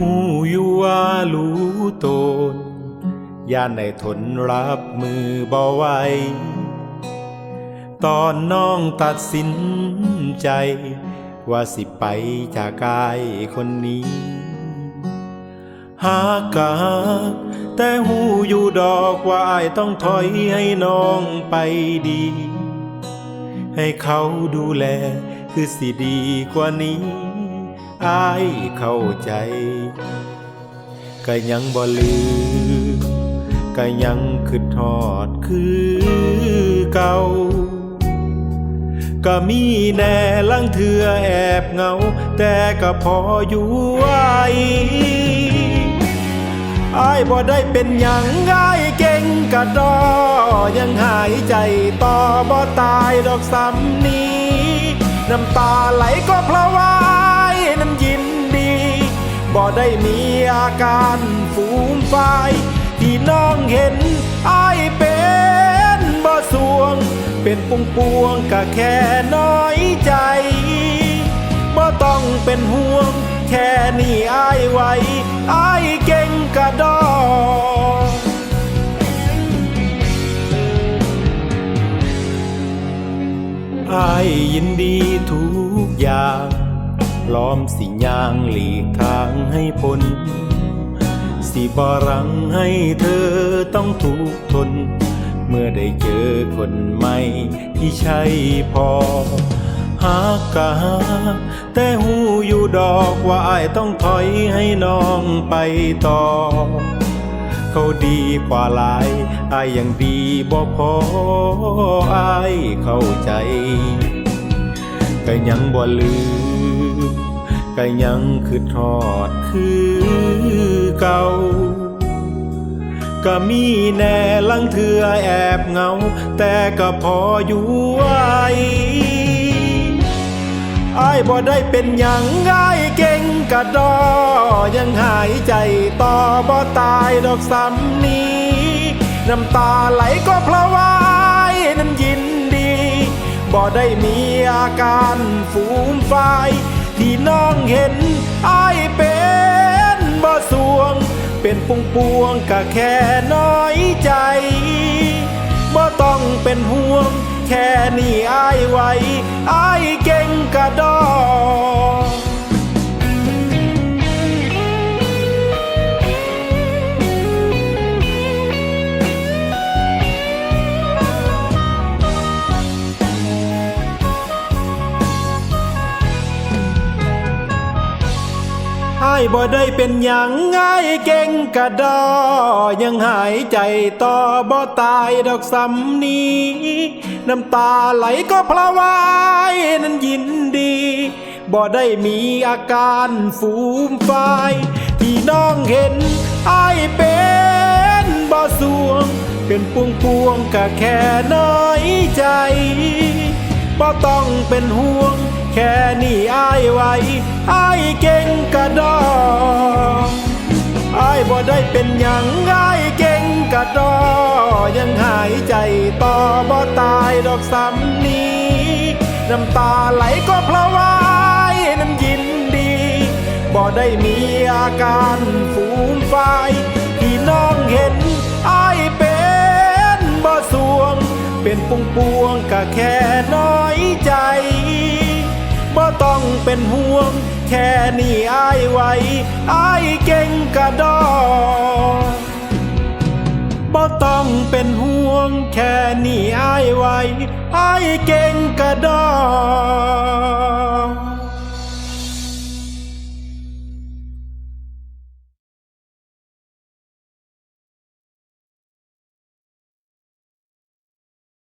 หูอยู่ว่ารู้ตนย่านในทนรับมือบ่ไหวตอนน้องตัดสินใจ ว่าสิไปจากกายคนนี้ หากกาแต่หูอยู่ดอกว่าไอต้องถอยให้น้องไปดี ให้เขาดูแลคือสิดีกว่านี้ อายเข้าใจ ก็ยังบ่ลืมก็ยังคือทอดคือเก่า ก็มีแน่ลังเถือแอบเหงา แต่ก็พออยู่ไหวอายบ่ได้เป็นหยังง่ายเก่งกระดอ ยังหายใจต่อบ่ตายดอกซ้ำนี้ น้ำตาไหลก็เพราะว่า บ่ได้มีอาการฟูมฟายที่น้องเห็นอายเป็นบ่สวง เป็นปุงปวงก็แค่น้อยใจบ่ต้องเป็นห่วง แค่นี้อายไวอายเก่งกระดออายยินดีทุกอย่าง พร้อมสิยางหลีกทางให้พ้นสิบรังให้เธอต้องทุกข์ทน เมื่อได้เจอคนใหม่ที่ใช่พอ หากกะแต่หูอยู่ดอกว่าอายต้องถอยให้น้องไปต่อ เขาดีกว่าหลายอายยังดีบ่พออายเข้าใจ ก็ยังบ่ลืมก็ยังคือทอดคือเก่าก็มีแน่ลังเถือแอบเหงา แต่ก็พออยู่ไหวอายบ่ได้เป็นหยังง่ายเก่งกะดอ ยังหายใจต่อบ่ตายดอกซ้ำนี้ น้ำตาไหลก็เพราะว่าอายนั้นยิน บ่ได้มีอาการฟูมไฟที่น้องเห็นอายเป็นบ่สวง เป็นปุงปวงก็แค่น้อยใจบ่ต้องเป็นห่วง แค่นี้อายไวอายเก่งกระดายบ่ได้เป็นหยังง่ายเก่งกระดอ ยังหายใจต่อบ่ตายดอกซ้ำนี้น้ำตาไหลก็พราะวายนั้นยินดีบ่ได้มีอาการฟูมฟายที่น้องเห็นอายเป็นบ่สวง เป็นปวงปวงก็แค่น้อยใจบ่ต้องเป็นห่วง แค่นี้อายไหวอายเก่งกระดออายบ่ได้เป็นหยังอายเก่งกระดอยังหายใจต่อบ่ตายดอกซ้ำนี้น้ำตาไหลก็เพราะว่านั้นยินดีบ่ได้มีอาการฟูมไฟที่น้องเห็นอายเป็นบ่สวง เป็นปุงปวงก็แค่น้อง เป็นห่วง แค่นี้อายไหวอายเก่งกระดอบ่ต้องเป็นห่วง แค่นี้อายไหวอายเก่งกระดอ